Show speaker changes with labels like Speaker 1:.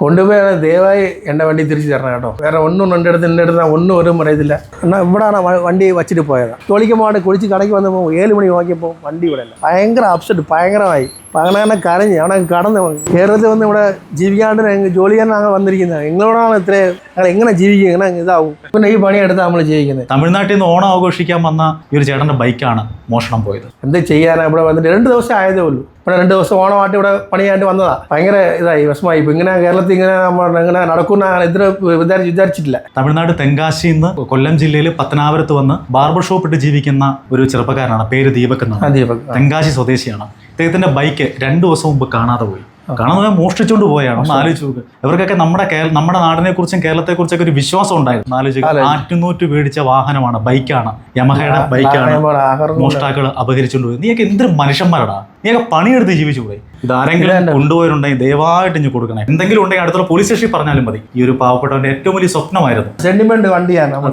Speaker 1: கொண்டு போய் ஆனால் தேவாய் என்ன வண்டி திருச்சி தரண கேட்டோம். வேற ஒன்றும் ரெண்டு இடத்து ரெண்டு இடத்துல ஒன்றும் ஒரு முறை இதில் ஆனால் இவ்வளோ நான் வண்டியை வச்சுட்டு போயிடலாம் தொழிக்க மாட்டேன் குளிச்சு கடைக்கு வந்தப்போ ஏழு மணி வாங்கிப்போம் வண்டி விடல. பயங்கர அப்செட் பயங்கரமாயி. തന്നെ കരഞ്ഞ് അവിടെ കടന്ന്. കേരളത്തിൽ വന്ന് ഇവിടെ ജീവിക്കാണ്ട് ജോലി ചെയ്യാൻ ഞങ്ങൾ വന്നിരിക്കുന്നത് നിങ്ങളോടാണ് ഇത്ര ഞങ്ങൾ എങ്ങനെ ജീവിക്കുക എങ്ങനെ ഇതാവും? പിന്നെ ഈ പണിയെടുത്ത് നമ്മൾ ജീവിക്കുന്നത്
Speaker 2: തമിഴ്നാട്ടിൽ നിന്ന് ഓണം ആഘോഷിക്കാൻ വന്ന ഈ ഒരു ചേട്ടന്റെ ബൈക്കാണ് മോഷണം പോയത്.
Speaker 1: എന്ത് ചെയ്യാനാണ് ഇവിടെ വന്നിട്ട് രണ്ട് ദിവസം ആയതേ ഉള്ളൂ. ഇവിടെ രണ്ട് ദിവസം ഓണമായിട്ട് ഇവിടെ പണിയായിട്ട് വന്നതാ. ഭയങ്കര ഇതായി വിഷമായി ഇപ്പൊ ഇങ്ങനെ കേരളത്തിൽ ഇങ്ങനെ നമ്മൾ ഇങ്ങനെ നടക്കുന്ന ഇത്ര വിചാരിച്ച് വിചാരിച്ചിട്ടില്ല.
Speaker 2: തമിഴ്നാട് തെങ്കാശിയിൽ നിന്ന് കൊല്ലം ജില്ലയിൽ പത്തനാപുരത്ത് വന്ന് ബാർബർ ഷോപ്പ് ഇട്ട് ജീവിക്കുന്ന ഒരു ചെറുപ്പക്കാരനാണ്. പേര് ദീപക് എന്നാണ്.
Speaker 1: ദീപക്.
Speaker 2: തെങ്കാശി സ്വദേശിയാണ്. അദ്ദേഹത്തിന്റെ ബൈക്ക് രണ്ടു ദിവസം മുമ്പ് കാണാതെ പോയി. കാണാതെ മോഷ്ടിച്ചുകൊണ്ട് പോയാണ്. ഒന്ന് ആലോചിച്ച് നോക്ക്. ഇവർക്കൊക്കെ നമ്മുടെ കേരള നമ്മുടെ നാടിനെ കുറിച്ചും കേരളത്തെ കുറിച്ചൊക്കെ ഒരു വിശ്വാസം ഉണ്ടായിരുന്നു. ആലോചിച്ച്. ആറ്റുനൂറ്റ് മേടിച്ച വാഹനമാണ് ബൈക്കാണ്. യമഹയുടെ ബൈക്കാണ്. മോഷ്ടാക്കൾ അപഹരിച്ചുകൊണ്ട് പോയി. നീയൊക്കെ എന്തൊരു മനുഷ്യന്മാരടാ. നീയൊക്കെ പണിയെടുത്ത് ജീവിച്ചു പോയി ഇതാരെങ്കിലും കൊണ്ടുപോയിട്ടുണ്ടെങ്കിൽ ദയവായിട്ട് ഇഞ്ഞു കൊടുക്കണേ. എന്തെങ്കിലും ഉണ്ടെങ്കിൽ അടുത്തുള്ള പോലീസ് സ്റ്റേഷനിൽ പറഞ്ഞാലും മതി. ഈ ഒരു പാവപ്പെട്ടവന്റെ ഏറ്റവും വലിയ സ്വപ്നമായിരുന്നു.
Speaker 1: സെന്റിമെന്റ് വണ്ടിയാണ് നമ്മൾ